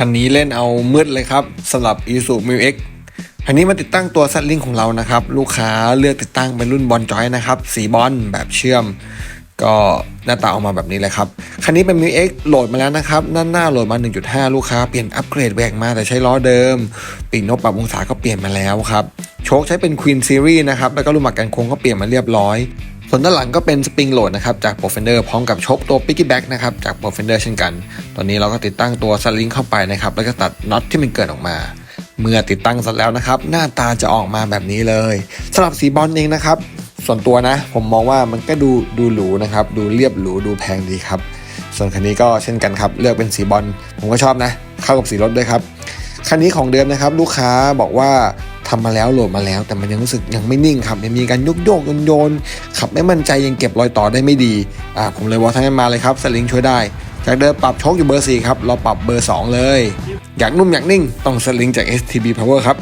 คันนี้เล่นเอามืดเลยครับสำหรับ i s u m u x คันนี้มาติดตั้งตัวซัดลิงของเรานะครับ ลูกค้าเลือกติดตั้งเป็นรุ่นบอลจอยนะครับสีบอลแบบเชื่อม ก็หน้าตาออกมาแบบนี้เลยครับ คันนี้เป็น m u x โหลดมาแล้วนะครับด้านหน้าโหลดมา 1.5 ลูกค้าเปลี่ยนอัปเกรดแหวกมาแต่ใช้ล้อเดิม ปีกนกปรับองศาก็เปลี่ยนมาแล้วครับโชคใช้เป็น Queen Series นะครับแล้วก็ลูกหมากกันโค้งก็เปลี่ยนมาเรียบร้อย ส่วนด้านหลังก็เป็นสปริงโหลดนะครับจาก p r o f e n d e r พร้อมกับชคตัว Piggyback นะครับจาก p r o f e n d e r เช่นกัน ตอนนี้เราก็ติดตั้งตัวสลิงเข้าไปนะครับแล้วก็ตัดน็อตที่มันเกิดออกมา เมื่อติดตั้งเสร็จแล้วนะครับ หน้าตาจะออกมาแบบนี้เลยสำหรับสีบอลเองนะครับ ส่วนตัวนะ ผมมองว่ามันก็ดูดูหรูนะครับดูเรียบหรูดูแพงดีครับ ส่วนคันนี้ก็เช่นกันครับเลือกเป็นสีบอลผมก็ชอบนะ เข้ากับสีรถด้วยครับคันนี้ของเดิมนะครับ ลูกค้าบอกว่าทำมาแล้วโหลดมาแล้ว แต่มันยังรู้สึกยังไม่นิ่งครับยังมีการยกโยกโยนโยน ขับไม่มั่นใจยังเก็บรอยต่อได้ไม่ดีอ่าผมเลยว่าทั้งนั้นมาเลยครับสลิงช่วยได้ จากเดิมปรับโชคอยู่เบอร์4ครับเราปรับเบอร์ 2 เลย อยากนุ่มอยากนิ่งต้องสลิงจาก STB Power ครับ